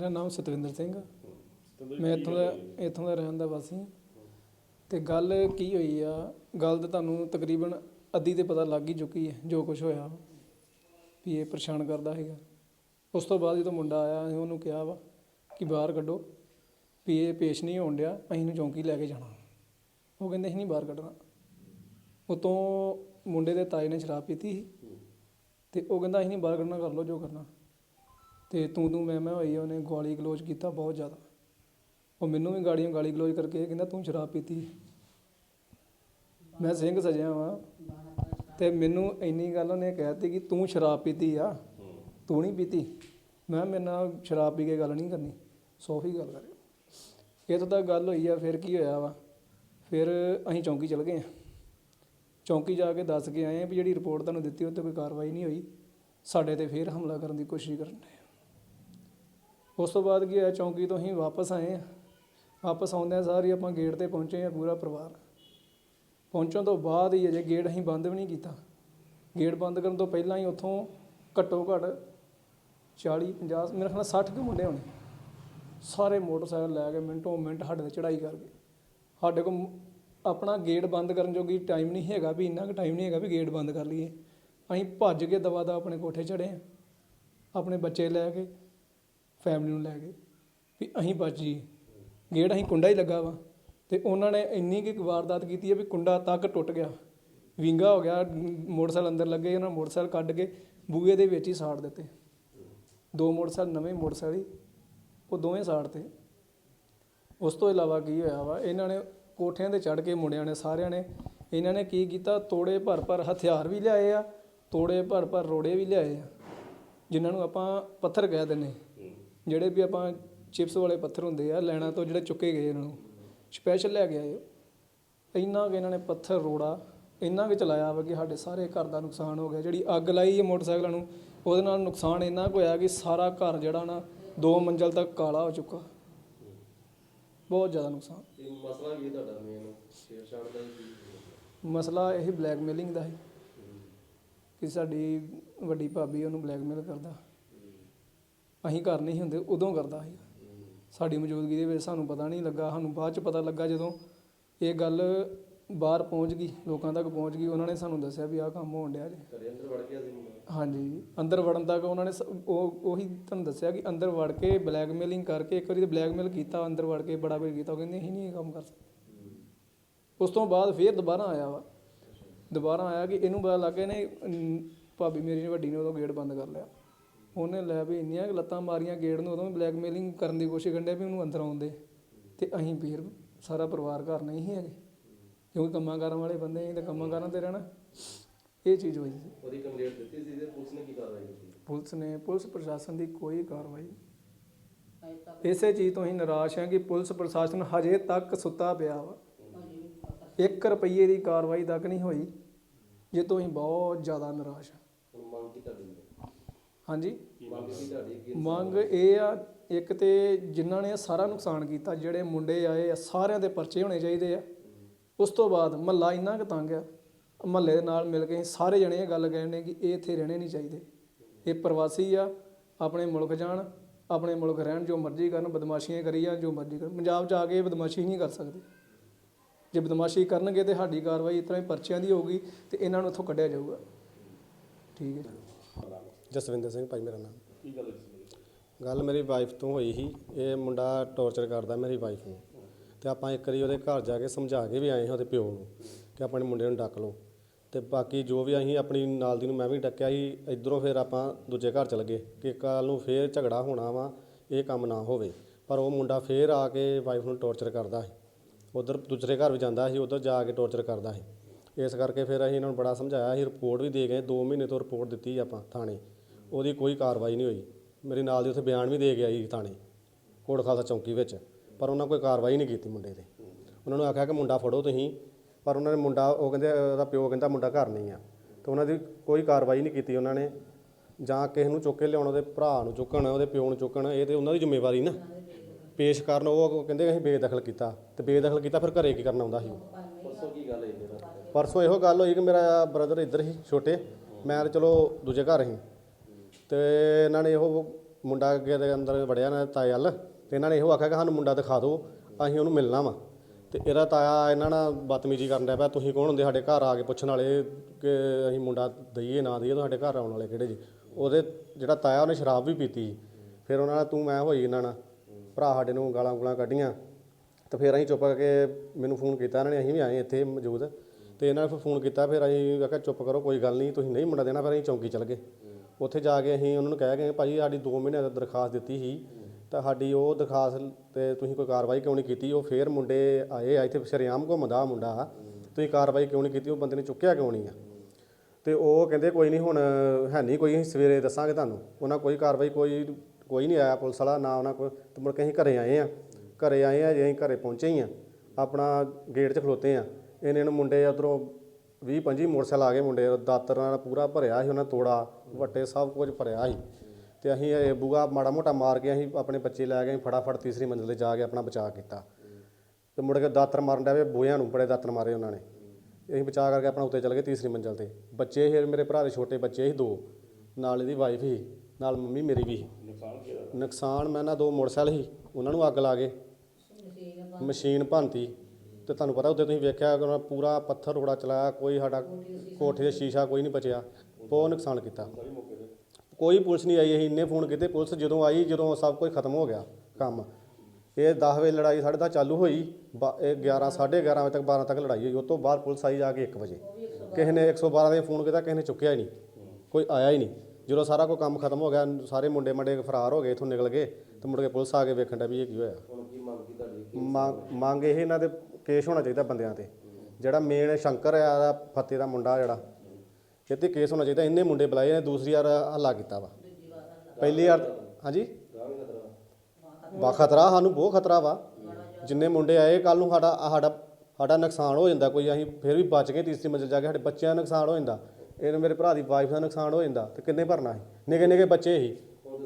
ਮੇਰਾ ਨਾਮ ਸਤਵਿੰਦਰ ਸਿੰਘ ਆ। ਮੈਂ ਇੱਥੋਂ ਦਾ ਇੱਥੋਂ ਦਾ ਰਹਿਣ ਦਾ ਵਾਸੀ ਹਾਂ ਤੇ ਗੱਲ ਕੀ ਹੋਈ ਆ ਗੱਲ ਤਾਂ ਤੁਹਾਨੂੰ ਤਕਰੀਬਨ ਅੱਧੀ ਤੇ ਪਤਾ ਲੱਗ ਹੀ ਚੁੱਕੀ ਹੈ ਜੋ ਕੁਝ ਹੋਇਆ ਵਾ। ਇਹ ਪਰੇਸ਼ਾਨ ਕਰਦਾ ਹੈਗਾ ਉਸ ਤੋਂ ਬਾਅਦ ਜਦੋਂ ਮੁੰਡਾ ਆਇਆ ਅਸੀਂ ਉਹਨੂੰ ਕਿਹਾ ਵਾ ਕਿ ਬਾਹਰ ਕੱਢੋ ਵੀ ਇਹ ਪੇਸ਼ ਨਹੀਂ ਹੋਣ ਡਿਆ ਅਸੀਂ ਨੂੰ ਚੌਂਕੀ ਲੈ ਕੇ ਜਾਣਾ। ਉਹ ਕਹਿੰਦੇ ਅਸੀਂ ਨਹੀਂ ਬਾਹਰ ਕੱਢਣਾ। ਉਤੋਂ ਮੁੰਡੇ ਦੇ ਤਾਏ ਨੇ ਸ਼ਰਾਬ ਪੀਤੀ ਸੀ। ਤੇ ਉਹ ਕਹਿੰਦਾ ਅਸੀਂ ਨਹੀਂ ਬਾਹਰ ਕੱਢਣਾ ਕਰ ਲਓ ਜੋ ਕਰਨਾ। ਅਤੇ ਤੂੰ ਤੂੰ ਮੈਂ ਮੈਂ ਹੋਈ ਉਹਨੇ ਗਾਲੀ ਗਲੋਚ ਕੀਤਾ ਬਹੁਤ ਜ਼ਿਆਦਾ। ਉਹ ਮੈਨੂੰ ਵੀ ਗਾੜੀਆਂ ਗਾਲੀ ਗਲੋਚ ਕਰਕੇ ਕਹਿੰਦਾ ਤੂੰ ਸ਼ਰਾਬ ਪੀਤੀ। ਮੈਂ ਸਿੰਘ ਸਜਿਆ ਵਾਂ। ਤੇ ਮੈਨੂੰ ਇੰਨੀ ਗੱਲ ਉਹਨੇ ਕਹਿਤੀ ਕਿ ਤੂੰ ਸ਼ਰਾਬ ਪੀਤੀ ਆ। ਤੂੰ ਨਹੀਂ ਪੀਤੀ। ਮੈਂ ਮੇਰੇ ਨਾਲ ਸ਼ਰਾਬ ਪੀ ਕੇ ਗੱਲ ਨਹੀਂ ਕਰਨੀ। ਸੌਫੀ ਗੱਲ ਕਰਿਓ। ਇਹ ਤਾਂ ਗੱਲ ਹੋਈ ਆ, ਫਿਰ ਕੀ ਹੋਇਆ ਵਾ? ਫਿਰ ਅਸੀਂ ਚੌਂਕੀ ਚਲ ਗਏ ਆ। ਚੌਂਕੀ ਜਾ ਕੇ ਦੱਸ ਕੇ ਆਏ ਆ ਵੀ ਜਿਹੜੀ ਰਿਪੋਰਟ ਤੁਹਾਨੂੰ ਦਿੱਤੀ ਉਹ ਤੇ ਕੋਈ ਕਾਰਵਾਈ ਨਹੀਂ ਹੋਈ। ਸਾਡੇ ਤੇ ਫਿਰ ਹਮਲਾ ਕਰਨ ਦੀ ਕੋਸ਼ਿਸ਼ ਕਰਨ ਦੇ ਉਸ ਤੋਂ ਬਾਅਦ ਕੀ ਹੋਇਆ, ਚੌਂਕੀ ਤੋਂ ਅਸੀਂ ਵਾਪਸ ਆਏ ਹਾਂ। ਵਾਪਸ ਆਉਂਦਿਆਂ ਸਾਰ ਹੀ ਆਪਾਂ ਗੇਟ ਤੇ ਪਹੁੰਚੇ ਹਾਂ ਪੂਰਾ ਪਰਿਵਾਰ। ਪਹੁੰਚਣ ਤੋਂ ਬਾਅਦ ਹੀ ਅਜੇ ਗੇਟ ਅਸੀਂ ਬੰਦ ਵੀ ਨਹੀਂ ਕੀਤਾ। ਗੇਟ ਬੰਦ ਕਰਨ ਤੋਂ ਪਹਿਲਾਂ ਹੀ ਉੱਥੋਂ ਘੱਟੋ ਘੱਟ 40 50 ਮੇਰੇ ਖਿਆਲ ਨਾਲ 60 ਕੁ ਮੁੰਡੇ ਹੋਣੇ। ਸਾਰੇ ਮੋਟਰਸਾਈਕਲ ਲੈ ਕੇ ਮਿੰਟੋ ਮਿੰਟ ਸਾਡੇ ਤੇ ਚੜਾਈ ਕਰ ਗਏ। ਸਾਡੇ ਕੋਲ ਆਪਣਾ ਗੇਟ ਬੰਦ ਕਰਨ ਜੋਗੀ ਟਾਈਮ ਨਹੀਂ ਹੈਗਾ ਵੀ, ਇੰਨਾ ਕੁ ਟਾਈਮ ਨਹੀਂ ਹੈਗਾ ਵੀ ਗੇਟ ਬੰਦ ਕਰ ਲਈਏ। ਅਸੀਂ ਭੱਜ ਕੇ ਦਵਾ ਦਾ ਆਪਣੇ ਕੋਠੇ ਚੜੇ ਆ ਆਪਣੇ ਬੱਚੇ ਲੈ ਕੇ ਫੈਮਿਲੀ ਨੂੰ ਲੈ ਕੇ ਵੀ ਅਸੀਂ ਬਚ ਜਾਈਏ। ਗੇਟ ਅਸੀਂ ਕੁੰਡਾ ਹੀ ਲੱਗਾ ਵਾ ਅਤੇ ਉਹਨਾਂ ਨੇ ਇੰਨੀ ਕੁ ਵਾਰਦਾਤ ਕੀਤੀ ਹੈ ਵੀ ਕੁੰਡਾ ਤੱਕ ਟੁੱਟ ਗਿਆ। ਵਿੰਗਾ ਹੋ ਗਿਆ, ਮੋਟਰਸਾਈਕਲ ਅੰਦਰ ਲੱਗੇ, ਉਹਨਾਂ ਮੋਟਰਸਾਈਕਲ ਕੱਢ ਕੇ ਬੂਹੇ ਦੇ ਵਿੱਚ ਹੀ ਸਾੜ ਦਿੱਤੇ। ਦੋ ਮੋਟਰਸਾਈਕਲ, ਨਵੇਂ ਮੋਟਰਸਾਈਕਲ ਹੀ, ਉਹ ਦੋਵੇਂ ਸਾੜ ਤੇ ਉਸ ਤੋਂ ਇਲਾਵਾ ਕੀ ਹੋਇਆ ਵਾ, ਇਹਨਾਂ ਨੇ ਕੋਠਿਆਂ ਤੇ ਚੜ੍ਹ ਕੇ ਮੁੰਡਿਆਂ ਨੇ, ਸਾਰਿਆਂ ਨੇ ਇਹਨਾਂ ਨੇ ਕੀ ਕੀਤਾ, ਤੋੜੇ ਭਰ ਭਰ ਹਥਿਆਰ ਵੀ ਲਿਆਏ ਆ, ਤੋੜੇ ਭਰ ਭਰ ਰੋੜੇ ਵੀ ਲਿਆਏ ਆ, ਜਿਨ੍ਹਾਂ ਨੂੰ ਆਪਾਂ ਪੱਥਰ ਕਹਿ ਦਿੰਦੇ ਜਿਹੜੇ ਵੀ ਆਪਾਂ ਚਿਪਸ ਵਾਲੇ ਪੱਥਰ ਹੁੰਦੇ ਆ ਲੈਣਾ ਤੋਂ ਜਿਹੜੇ ਚੁੱਕੇ ਗਏ ਇਹਨਾਂ ਨੂੰ ਸਪੈਸ਼ਲ ਲੈ ਕੇ ਆਏ। ਇੰਨਾ ਕਿ ਇਹਨਾਂ ਨੇ ਪੱਥਰ ਰੋੜਾ ਇੰਨਾ ਕਿ ਚਲਾਇਆ ਵਾ ਕਿ ਸਾਡੇ ਸਾਰੇ ਘਰ ਦਾ ਨੁਕਸਾਨ ਹੋ ਗਿਆ। ਜਿਹੜੀ ਅੱਗ ਲਾਈ ਹੈ ਮੋਟਰਸਾਈਕਲਾਂ ਨੂੰ ਉਹਦੇ ਨਾਲ ਨੁਕਸਾਨ ਇੰਨਾ ਕੁ ਹੋਇਆ ਕਿ ਸਾਰਾ ਘਰ ਜਿਹੜਾ ਨਾ ਦੋ ਮੰਜ਼ਲ ਤੱਕ ਕਾਲਾ ਹੋ ਚੁੱਕਾ। ਬਹੁਤ ਜ਼ਿਆਦਾ ਨੁਕਸਾਨ। ਮਸਲਾ ਕੀ ਤੁਹਾਡਾ ਮੇਨ ਛੇੜਛਾੜ ਦਾ ਕੀ ਮਸਲਾ ਇਹ ਬਲੈਕਮੇਲਿੰਗ ਦਾ ਹੈ। ਕਿ ਸਾਡੀ ਵੱਡੀ ਭਾਬੀ ਉਹਨੂੰ ਬਲੈਕਮੇਲ ਕਰਦਾ। ਅਸੀਂ ਘਰ ਨਹੀਂ ਹੁੰਦੇ ਉਦੋਂ ਕਰਦਾ ਸੀ। ਸਾਡੀ ਮੌਜੂਦਗੀ ਦੇ ਵਿੱਚ ਸਾਨੂੰ ਪਤਾ ਨਹੀਂ ਲੱਗਾ ਸਾਨੂੰ ਬਾਅਦ ਚ ਪਤਾ ਲੱਗਾ ਜਦੋਂ ਇਹ ਗੱਲ ਬਾਹਰ ਪਹੁੰਚ ਗਈ ਲੋਕਾਂ ਤੱਕ ਪਹੁੰਚ ਗਈ ਉਹਨਾਂ ਨੇ ਸਾਨੂੰ ਦੱਸਿਆ ਵੀ ਆਹ ਕੰਮ ਹੋਣ ਡਿਆ ਜੀ। ਘਰੇ ਅੰਦਰ ਵੜ ਗਿਆ ਸੀ ਮੁੰਡਾ? ਹਾਂਜੀ ਅੰਦਰ ਵੜਨ ਤੱਕ ਉਹਨਾਂ ਨੇ ਸ- ਉਹ ਉਹੀ ਤੁਹਾਨੂੰ ਦੱਸਿਆ ਕਿ ਅੰਦਰ ਵੜ ਕੇ ਬਲੈਕਮੇਲਿੰਗ ਕਰਕੇ ਇੱਕ ਵਾਰੀ ਬਲੈਕਮੇਲ ਕੀਤਾ ਅੰਦਰ ਵੜ ਕੇ ਬੜਾ ਕੁਝ ਕੀਤਾ ਉਹ ਕਹਿੰਦੇ ਅਸੀਂ ਨਹੀਂ ਇਹ ਕੰਮ ਕਰ ਸਕਦੇ। ਉਸ ਤੋਂ ਬਾਅਦ ਫੇਰ ਦੁਬਾਰਾ ਆਇਆ ਵਾ। ਦੁਬਾਰਾ ਆਇਆ ਕਿ ਇਹਨੂੰ ਪਤਾ ਲੱਗ ਗਿਆ ਨੇ ਭਾਬੀ ਮੇਰੀ ਨੇ ਵੱਡੀ ਨੇ ਉਦੋਂ ਗੇਟ ਬੰਦ ਕਰ ਲਿਆ। ਉਹਨੇ ਲੈ ਵੀ ਇੰਨੀਆਂ ਕੁ ਲੱਤਾਂ ਮਾਰੀਆਂ ਗੇਟ ਨੂੰ ਉਦੋਂ ਵੀ ਬਲੈਕਮੇਲਿੰਗ ਕਰਨ ਦੀ ਕੋਸ਼ਿਸ਼ ਕਰਦੇ ਵੀ ਉਹਨੂੰ ਅੰਦਰ ਆਉਂਦੇ ਤੇ ਅਸੀਂ ਫੇਰ ਸਾਰਾ ਪਰਿਵਾਰ ਘਰ ਨਹੀਂ ਸੀ ਹੈਗੇ। ਕਿਉਂਕਿ ਕੰਮਾਂ ਕਾਰਾਂ ਵਾਲੇ ਬੰਦੇ ਅਸੀਂ ਤਾਂ ਕੰਮਾਂ ਕਾਰਾਂ ਤੇ ਰਹਿਣਾ। ਇਹ ਚੀਜ਼ ਹੋਈ ਸੀ। ਉਹਦੀ ਕੰਪਲੇਂਟ ਦਿੱਤੀ ਸੀ ਤੇ ਪੁਲਿਸ ਨੇ ਕੀ ਕਾਰਵਾਈ ਕੀਤੀ? ਪੁਲਿਸ ਨੇ ਪੁਲਿਸ ਪ੍ਰਸ਼ਾਸਨ ਦੀ ਕੋਈ ਕਾਰਵਾਈ ਇਸੇ ਚੀਜ਼ ਤੋਂ ਹੀ ਨਿਰਾਸ਼ ਹਾਂ ਕਿ ਪੁਲਿਸ ਪ੍ਰਸ਼ਾਸਨ ਹਜੇ ਤੱਕ ਸੁੱਤਾ ਪਿਆ ਵਾ। 1 ਰੁਪਈਏ ਦੀ ਕਾਰਵਾਈ ਤੱਕ ਨਹੀਂ ਹੋਈ ਜੇ ਤੋਂ ਅਸੀਂ ਬਹੁਤ ਜ਼ਿਆਦਾ ਨਿਰਾਸ਼ ਹਾਂ। ਹੁਣ ਮੰਗ ਕੀ ਤੁਹਾਡੀ ਹੈ? ਹਾਂਜੀ। ਮੰਗ ਇਹ ਆ ਇੱਕ ਤੇ ਜਿਨ੍ਹਾਂ ਨੇ ਸਾਰਾ ਨੁਕਸਾਨ ਕੀਤਾ ਜਿਹੜੇ ਮੁੰਡੇ ਆਏ ਆ ਸਾਰਿਆਂ ਦੇ ਪਰਚੇ ਹੋਣੇ ਚਾਹੀਦੇ ਆ। ਉਸ ਤੋਂ ਬਾਅਦ ਮਹੱਲਾ ਇੰਨਾ ਕੁ ਤੰਗ ਆ ਮਹੱਲੇ ਦੇ ਨਾਲ ਮਿਲ ਕੇ ਸਾਰੇ ਜਣੇ ਇਹ ਗੱਲ ਕਹਿੰਦੇ ਕਿ ਇਹ ਇੱਥੇ ਰਹਿਣੇ ਨਹੀਂ ਚਾਹੀਦੇ। ਇਹ ਪ੍ਰਵਾਸੀ ਆ ਆਪਣੇ ਮੁਲਕ ਜਾਣ ਆਪਣੇ ਮੁਲਕ ਰਹਿਣ ਜੋ ਮਰਜ਼ੀ ਕਰਨ ਬਦਮਾਸ਼ੀਆਂ ਕਰੀ ਜਾਣ ਜੋ ਮਰਜ਼ੀ ਕਰਨ। ਪੰਜਾਬ 'ਚ ਆ ਕੇ ਬਦਮਾਸ਼ੀ ਨਹੀਂ ਕਰ ਸਕਦੇ। ਜੇ ਬਦਮਾਸ਼ੀ ਕਰਨਗੇ ਤੇ ਸਾਡੀ ਕਾਰਵਾਈ ਇਸ ਤਰ੍ਹਾਂ ਹੀ ਪਰਚਿਆਂ ਦੀ ਹੋਊਗੀ ਤੇ ਇਹਨਾਂ ਨੂੰ ਇੱਥੋਂ ਕੱਢਿਆ ਜਾਊਗਾ। ਠੀਕ ਹੈ। ਜੀ ਜਸਵਿੰਦਰ ਸਿੰਘ ਭਾਈ ਮੇਰਾ ਨਾਮ। ਕੀ ਗੱਲ ਸੀ? ਗੱਲ ਮੇਰੀ ਵਾਈਫ ਤੋਂ ਹੋਈ ਸੀ। ਇਹ ਮੁੰਡਾ ਟੌਰਚਰ ਕਰਦਾ ਮੇਰੀ ਵਾਈਫ ਨੂੰ। ਤੇ ਆਪਾਂ ਇੱਕ ਵਾਰੀ ਉਹਦੇ ਘਰ ਜਾ ਕੇ ਸਮਝਾ ਕੇ ਵੀ ਆਏ ਹਾਂ ਉਹਦੇ ਪਿਓ ਨੂੰ ਕਿ ਆਪਣੇ ਮੁੰਡੇ ਨੂੰ ਡੱਕ ਲਓ। ਤੇ ਬਾਕੀ ਜੋ ਵੀ ਅਸੀਂ ਆਪਣੀ ਨਾਲ ਦੀ ਨੂੰ ਮੈਂ ਵੀ ਡੱਕਿਆ ਸੀ ਇਧਰੋਂ ਫਿਰ ਆਪਾਂ ਦੂਜੇ ਘਰ ਚਲ ਗਏ ਕਿ ਕੱਲ ਨੂੰ ਫੇਰ ਝਗੜਾ ਹੋਣਾ ਵਾ ਇਹ ਕੰਮ ਨਾ ਹੋਵੇ। ਪਰ ਉਹ ਮੁੰਡਾ ਫੇਰ ਆ ਕੇ ਵਾਈਫ ਨੂੰ ਟੌਰਚਰ ਕਰਦਾ ਸੀ। ਉਧਰ ਦੂਸਰੇ ਘਰ ਵੀ ਜਾਂਦਾ ਸੀ ਉਧਰ ਜਾ ਕੇ ਟੌਰਚਰ ਕਰਦਾ ਸੀ। ਇਸ ਕਰਕੇ ਫਿਰ ਅਸੀਂ ਇਹਨਾਂ ਨੂੰ ਬੜਾ ਸਮਝਾਇਆ ਸੀ ਰਿਪੋਰਟ ਵੀ ਦੇ ਗਏ 2 ਮਹੀਨੇ ਤੋਂ ਰਿਪੋਰਟ ਦਿੱਤੀ ਆਪਾਂ ਥਾਣੇ। ਉਹਦੀ ਕੋਈ ਕਾਰਵਾਈ ਨਹੀਂ ਹੋਈ। ਮੇਰੇ ਨਾਲ ਦੀ ਉੱਥੇ ਬਿਆਨ ਵੀ ਦੇ ਗਿਆ ਜੀ ਥਾਣੇ ਕੋਟ ਖਾਲਸਾ ਚੌਂਕੀ ਵਿੱਚ ਪਰ ਉਹਨਾਂ ਕੋਈ ਕਾਰਵਾਈ ਨਹੀਂ ਕੀਤੀ ਮੁੰਡੇ ਤੇ। ਉਹਨਾਂ ਨੂੰ ਆਖਿਆ ਕਿ ਮੁੰਡਾ ਫੜੋ ਤੁਸੀਂ ਪਰ ਉਹਨਾਂ ਨੇ ਮੁੰਡਾ ਉਹ ਕਹਿੰਦੇ ਉਹਦਾ ਪਿਓ ਕਹਿੰਦਾ ਮੁੰਡਾ ਘਰ ਨਹੀਂ ਆ। ਤੇ ਉਹਨਾਂ ਦੀ ਕੋਈ ਕਾਰਵਾਈ ਨਹੀਂ ਕੀਤੀ ਉਹਨਾਂ ਨੇ। ਜਾਂ ਕਿਸੇ ਨੂੰ ਚੁੱਕ ਕੇ ਲਿਆਉਣ ਉਹਦੇ ਭਰਾ ਨੂੰ ਚੁੱਕਣ ਉਹਦੇ ਪਿਓ ਨੂੰ ਚੁੱਕਣ ਇਹ ਤੇ ਉਹਨਾਂ ਦੀ ਜ਼ਿੰਮੇਵਾਰੀ ਨਾ। ਪੇਸ਼ ਕਰਨ ਉਹ ਕਹਿੰਦੇ ਅਸੀਂ ਬੇਦਖਲ ਕੀਤਾ। ਤੇ ਬੇਦਖਲ ਕੀਤਾ ਫਿਰ ਘਰੇ ਕੀ ਕਰਨ ਆਉਂਦਾ ਸੀ ਪਰਸੋਂ ਕੀ ਗੱਲ ਹੋਈ ਮੇਰਾ ਪਰਸੋਂ ਇਹੋ ਗੱਲ ਹੋਈ ਕਿ ਮੇਰਾ ਬ੍ਰਦਰ ਇੱਧਰ ਸੀ ਛੋਟੇ। ਮੈਂ ਚਲੋ ਦੂਜੇ ਘਰ ਸੀ। ਤੇ ਇਹਨਾਂ ਨੇ ਇਹੋ ਮੁੰਡਾ ਅੱਗੇ ਦੇ ਅੰਦਰ ਵੜਿਆ ਨਾ ਤਾਏ ਵੱਲ, ਤੇ ਇਹਨਾਂ ਨੇ ਇਹੋ ਆਖਿਆ ਕਿ ਸਾਨੂੰ ਮੁੰਡਾ ਦਿਖਾ ਦਿਓ, ਅਸੀਂ ਉਹਨੂੰ ਮਿਲਣਾ ਵਾ। ਤੇ ਇਹਦਾ ਤਾਇਆ ਇਹਨਾਂ ਨਾਲ ਬਦਤਮੀਜ਼ੀ ਕਰਨ ਡਿਆ ਪਿਆ, ਤੁਸੀਂ ਕੌਣ ਹੁੰਦੇ ਸਾਡੇ ਘਰ ਆ ਕੇ ਪੁੱਛਣ ਵਾਲੇ ਕਿ ਅਸੀਂ ਮੁੰਡਾ ਦਈਏ ਨਾ ਦਈਏ ਤੁਹਾਡੇ ਘਰ ਆਉਣ ਵਾਲੇ ਕਿਹੜੇ ਜੀ? ਉਹਦੇ ਜਿਹੜਾ ਤਾਇਆ ਉਹਨੇ ਸ਼ਰਾਬ ਵੀ ਪੀਤੀ ਜੀ। ਫਿਰ ਉਹਨਾਂ ਨਾਲ ਤੂੰ ਮੈਂ ਹੋਈ ਇਹਨਾਂ ਨਾਲ, ਭਰਾ ਸਾਡੇ ਨੂੰ ਗਾਲਾਂ ਗੁਲਾਂ ਕੱਢੀਆਂ। ਤੇ ਫਿਰ ਅਸੀਂ ਚੁੱਪ ਕਰਕੇ ਮੈਨੂੰ ਫੋਨ ਕੀਤਾ, ਇਹਨਾਂ ਨੇ ਅਸੀਂ ਵੀ ਆਏ ਇੱਥੇ ਮੌਜੂਦ। ਤੇ ਇਹਨਾਂ ਨੇ ਫਿਰ ਫੋਨ ਕੀਤਾ, ਫਿਰ ਅਸੀਂ ਆਖਿਆ ਚੁੱਪ ਕਰੋ, ਕੋਈ ਗੱਲ ਨਹੀਂ, ਤੁਸੀਂ ਨਹੀਂ ਮੁੰਡਾ ਦੇਣਾ, ਫਿਰ ਅਸੀਂ ਚੌਂਕੀ ਚਲ ਗਏ। ਉੱਥੇ ਜਾ ਕੇ ਅਸੀਂ ਉਹਨਾਂ ਨੂੰ ਕਹਿ ਗਏ, ਭਾਜੀ, ਸਾਡੀ 2 ਮਹੀਨਿਆਂ ਦਾ ਦਰਖਾਸਤ ਦਿੱਤੀ ਸੀ, ਤਾਂ ਸਾਡੀ ਉਹ ਦਰਖਾਸਤ ਤੇ ਤੁਸੀਂ ਕੋਈ ਕਾਰਵਾਈ ਕਿਉਂ ਨਹੀਂ ਕੀਤੀ? ਉਹ ਫੇਰ ਮੁੰਡੇ ਆਏ ਆ ਇੱਥੇ ਸ਼ਰੇਆਮ ਘੁੰਮਦਾ ਮੁੰਡਾ, ਤੁਸੀਂ ਕਾਰਵਾਈ ਕਿਉਂ ਨਹੀਂ ਕੀਤੀ? ਉਹ ਬੰਦੇ ਨੇ ਚੁੱਕਿਆ ਕਿਉਂ ਨਹੀਂ ਆ? ਤੇ ਉਹ ਕਹਿੰਦੇ, ਕੋਈ ਨਹੀਂ, ਹੁਣ ਹੈ ਨਹੀਂ ਕੋਈ, ਅਸੀਂ ਸਵੇਰੇ ਦੱਸਾਂਗੇ ਤੁਹਾਨੂੰ। ਉਹਨਾਂ ਕੋਈ ਕਾਰਵਾਈ ਕੋਈ ਕੋਈ ਨਹੀਂ ਆਇਆ ਪੁਲਿਸ ਵਾਲਾ, ਨਾ ਉਹਨਾਂ ਕੋਲ ਤੇ ਮੁੜ ਕੇ ਅਸੀਂ ਘਰੇ ਆਏ ਆ। ਘਰੇ ਆਏ ਆ ਜੇ ਅਸੀਂ ਘਰੇ ਪਹੁੰਚੇ ਹੀ ਆ। ਆਪਣਾ ਗੇਟ 'ਚ ਖਲੋਤੇ ਆ। ਇਹਨੇ ਨੂੰ ਮੁੰਡੇ ਉਧਰੋਂ 20 25 ਮੋਟਰਸਾਈਕਲ ਆ ਗਏ ਮੁੰਡੇ, ਦਾਤਰ ਨਾਲ ਪੂਰਾ ਭਰਿਆ ਸੀ, ਉਹਨਾਂ ਤੋੜਾ। ਵੱਟੇ ਸਭ ਕੁਝ ਭਰਿਆ ਸੀ। ਤੇ ਅਸੀਂ ਇਹ ਬੂਆ ਮਾੜਾ ਮੋਟਾ ਮਾਰ ਕੇ ਅਸੀਂ ਆਪਣੇ ਬੱਚੇ ਲੈ ਗਏ ਫਟਾਫਟ ਤੀਸਰੀ ਮੰਜ਼ਿਲ ਤੇ ਜਾ ਕੇ ਆਪਣਾ ਬਚਾਅ ਕੀਤਾ। ਤੇ ਮੁੜ ਕੇ ਦਾਤਰ ਮਾਰਨ ਡਿਆ ਵੀ ਬੋਇਆਂ ਨੂੰ ਬੜੇ ਦਾਤਰ ਮਾਰੇ ਉਹਨਾਂ ਨੇ। ਅਸੀਂ ਬਚਾਅ ਕਰਕੇ ਆਪਣਾ ਉੱਤੇ ਚੱਲ ਗਏ ਤੀਸਰੀ ਮੰਜ਼ਿਲ ਤੇ। ਬੱਚੇ ਸੀ ਮੇਰੇ ਭਰਾ ਦੇ ਛੋਟੇ ਬੱਚੇ ਸੀ ਦੋ ਨਾਲ ਇਹਦੀ ਵਾਈਫ ਸੀ ਨਾਲ ਮੰਮੀ ਮੇਰੀ ਵੀ ਨੁਕਸਾਨ ਮੈਂ ਨਾ ਦੋ ਮੋਟਰਸਾਈਕਲ ਸੀ ਉਹਨਾਂ ਨੂੰ ਅੱਗ ਲਾ ਗਏ ਮਸ਼ੀਨ ਭੰਨਤੀ। ਤੇ ਤੁਹਾਨੂੰ ਪਤਾ ਉੱਤੇ ਤੁਸੀਂ ਵੇਖਿਆ ਕਿ ਪੂਰਾ ਪੱਥਰ ਰੋੜਾ ਚਲਾਇਆ ਕੋਈ ਸਾਡਾ ਕੋਠੇ ਦਾ ਸ਼ੀਸ਼ਾ ਕੋਈ ਨਹੀਂ ਬਚਿਆ। ਬਹੁਤ ਨੁਕਸਾਨ ਕੀਤਾ। ਕੋਈ ਪੁਲਿਸ ਨਹੀਂ ਆਈ ਅਸੀਂ ਇੰਨੇ ਫੋਨ ਕੀਤੇ ਪੁਲਿਸ ਜਦੋਂ ਆਈ ਜਦੋਂ ਸਭ ਕੁਝ ਖਤਮ ਹੋ ਗਿਆ ਕੰਮ। ਇਹ 10 ਵਜੇ ਲੜਾਈ ਸਾਢੇ ਦਸ ਚਾਲੂ ਹੋਈ ਬਾ- ਇਹ 11 11:30 ਵਜੇ ਤੱਕ 12 ਤੱਕ ਲੜਾਈ ਹੋਈ। ਉਸ ਤੋਂ ਬਾਅਦ ਪੁਲਿਸ ਆਈ ਜਾ ਕੇ 1 ਵਜੇ। ਕਿਸੇ ਨੇ 112 ਦੇ ਫੋਨ ਕੀਤਾ ਕਿਸੇ ਨੇ ਚੁੱਕਿਆ ਹੀ ਨਹੀਂ। ਕੋਈ ਆਇਆ ਹੀ ਨਹੀਂ। ਜਦੋਂ ਸਾਰਾ ਕੋਈ ਕੰਮ ਖਤਮ ਹੋ ਗਿਆ ਸਾਰੇ ਮੁੰਡੇ ਮੰਡੇ ਫਰਾਰ ਹੋ ਗਏ ਇਥੋਂ ਨਿਕਲ ਗਏ ਤੇ ਮੁੜ ਕੇ ਪੁਲਿਸ ਆ ਕੇ ਵੇਖਣ ਦਾ ਵੀ ਇਹ ਕੀ ਹੋਇਆ। ਮੰਗ ਮੰਗ ਇਹ ਇਹਨਾਂ ਦੇ ਕੇਸ ਹੋਣਾ ਚਾਹੀਦਾ ਬੰਦਿਆਂ ਤੇ। ਜਿਹੜਾ ਮੇਨ ਸ਼ੰਕਰ ਆ ਦਾ ਫੱਤੇ ਦਾ ਮੁੰਡਾ ਜਿਹੜਾ ਇਹ ਤੇ ਕੇਸ ਹੋਣਾ ਚਾਹੀਦਾ ਇੰਨੇ ਮੁੰਡੇ ਬੁਲਾਏ ਨੇ ਦੂਸਰੀ ਵਾਰ ਹੱਲਾ ਕੀਤਾ ਵਾ। ਪਹਿਲੀ ਵਾਰ ਹਾਂਜੀ? ਬਾ ਖਤਰਾ ਸਾਨੂੰ ਬਹੁਤ ਖਤਰਾ ਵਾ। ਜਿੰਨੇ ਮੁੰਡੇ ਆਏ ਕੱਲ ਨੂੰ ਸਾਡਾ ਸਾਡਾ ਸਾਡਾ ਨੁਕਸਾਨ ਹੋ ਜਾਂਦਾ ਕੋਈ ਅਸੀਂ ਫਿਰ ਵੀ ਬਚ ਗਏ ਤੀਸਰੀ ਮੰਜ਼ਿਲ ਜਾ ਕੇ ਸਾਡੇ ਬੱਚਿਆਂ ਦਾ ਨੁਕਸਾਨ ਹੋ ਜਾਂਦਾ। ਇਹ ਮੇਰੇ ਭਰਾ ਦੀ ਵਾਈਫ ਦਾ ਨੁਕਸਾਨ ਹੋ ਜਾਂਦਾ ਤੇ ਕਿੰਨੇ ਭਰਨਾ ਸੀ? ਨਿੱਕੇ ਨਿੱਕੇ ਬੱਚੇ ਸੀ।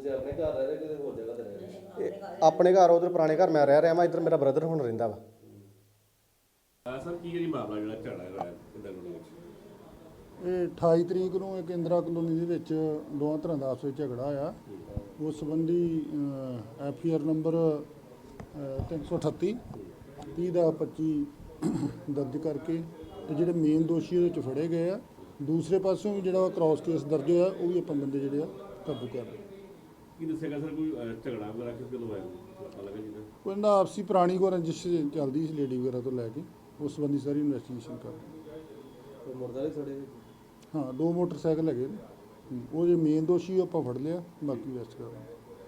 ਆਪਣੇ ਘਰ ਰਹਿ ਰਹੇ ਕਿਤੇ ਹੋਰ ਜਗ੍ਹਾ ਤੇ ਰਹਿ ਰਹੇ ਇਹ ਆਪਣੇ ਘਰ ਉਧਰ ਪੁਰਾਣੇ ਘਰ ਮੈਂ ਰਹਿ ਰਿਹਾ ਵਾਂ ਇੱਧਰ ਮੇਰਾ ਬ੍ਰਦਰ ਹੁਣ ਰਹਿੰਦਾ ਵਾ। ਸਰ ਕੀ ਜਿਹੜੀ ਮਾਮਲਾ ਜਿਹੜਾ ਝਗੜਾ ਹੋਇਆ ਪਿੰਡਾਂ ਦੇ ਵਿੱਚ ਇਹ 28 ਤਰੀਕ ਨੂੰ ਇੱਕ ਇੰਦਰਾ ਕਲੋਨੀ ਦੇ ਵਿੱਚ ਦੋਵਾਂ ਤਰ੍ਹਾਂ ਦਾ ਆਪਸ ਵਿੱਚ ਝਗੜਾ ਆ ਉਸ ਸੰਬੰਧੀ ਐਫ ਆਰ ਨੰਬਰ ਅਹ, 338 30 ਦਾ 25 ਦਰਜ ਕਰਕੇ ਤੇ ਜਿਹੜੇ ਮੇਨ ਦੋਸ਼ੀ ਉਹਦੇ ਚ ਫੜੇ ਗਏ ਆ। ਦੂਸਰੇ ਪਾਸਿਓਂ ਵੀ ਜਿਹੜਾ ਕ੍ਰਾਸ ਕੇਸ ਦਰਜ ਹੋਇਆ ਉਹ ਵੀ ਆਪਾਂ ਬੰਦੇ ਜਿਹੜੇ ਆ ਕਾਬੂ ਕਰ ਲਏ। ਕੀ ਦੱਸੇਗਾ ਸਰ ਕੋਈ ਅਹ, ਝਗੜਾ ਵਗੈਰਾ ਕਿਸ ਗੱਲੋਂ ਹੋਇਆ? ਪਤਾ ਲੱਗਾ ਜੀ ਕੋਈ ਇਹਨਾਂ ਦਾ ਆਪਸੀ ਪੁਰਾਣੀ ਕੋ ਰੰਜਿਸ਼ ਚੱਲਦੀ ਸੀ ਲੇਡੀ ਵਗੈਰਾ ਤੋਂ ਲੈ ਕੇ। ਉਸ ਸੰਬੰਧੀ ਸਾਰੀ ਇਨਵੈਸਟੀਗੇਸ਼ਨ ਕਰ ਰਹੇ ਕੋਈ ਮੁਰਦਾ ਨਹੀਂ ਸੜੇ ਹਾਂ ਦੋ ਮੋਟਰਸਾਈਕਲ ਹੈਗੇ ਨੇ। ਹੂੰ, ਉਹ ਜੇ ਮੇਨ ਦੋਸ਼ੀ ਉਹ ਆਪਾਂ ਫੜ ਲਿਆ ਬਾਕੀ ਵੈਸਟ ਕਰ